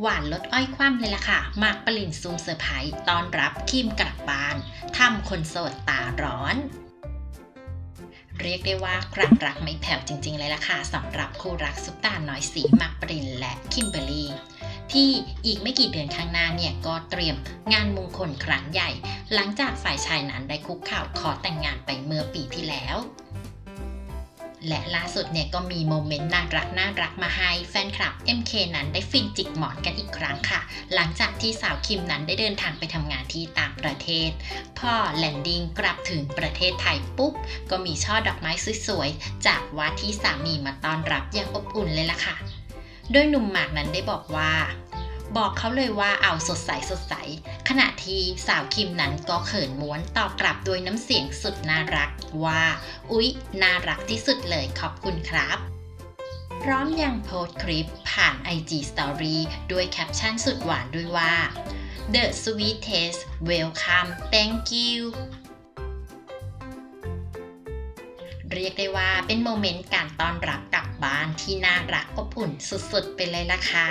หวานลดอ้อยคว่ำเลยล่ะค่ะ มากปรินซูมเซอร์ไพรส์ต้อนรับคิมกลับบ้านทำคนโสดตาร้อน เรียกได้ว่ากลับรักไม่แผ่วจริง ๆ เลยล่ะค่ะสำหรับคู่รักซุปตาน้อยสีมากปรินและคิมเบอร์รี่ที่อีกไม่กี่เดือนข้างหน้าเนี่ยก็เตรียมงานมงคลครั้งใหญ่ หลังจากฝ่ายชายนั้นได้คุกเข่าวขอแต่งงานไปเมื่อปีที่แล้ว และล่าสุดเนี่ยก็มีโมเมนต์น่ารักน่ารักมาให้แฟนคลับ MK นั้นได้ฟินจิกหมอนกันอีกครั้งค่ะ หลังจากที่สาวคิมนั้นได้เดินทางไปทำงานที่ต่างประเทศพ่อแลนดิ้งกลับถึงประเทศไทยปุ๊บ ก็มีช่อดอกไม้สวยๆ จากว่าที่สามีมาต้อนรับอย่างอบอุ่นเลยล่ะค่ะ โดยหนุ่มหมากนั้นได้บอกว่า บอกเขาเลยว่าเอาสดใสสดใส ขณะที่สาวคิมนั้นก็เขินม้วนตอบกลับโดยน้ำเสียงสุดน่ารักว่า อุ๊ย น่ารักที่สุดเลยขอบคุณครับพร้อมยังโพสคลิปผ่าน IG Story ด้วยแคปชั่นสุดหวานด้วยว่า The sweetest welcome thank you เรียกได้ว่าเป็นโมเมนต์การต้อนรับกลับบ้านที่น่ารักอบอุ่นสุดๆ ไปเลยล่ะค่ะ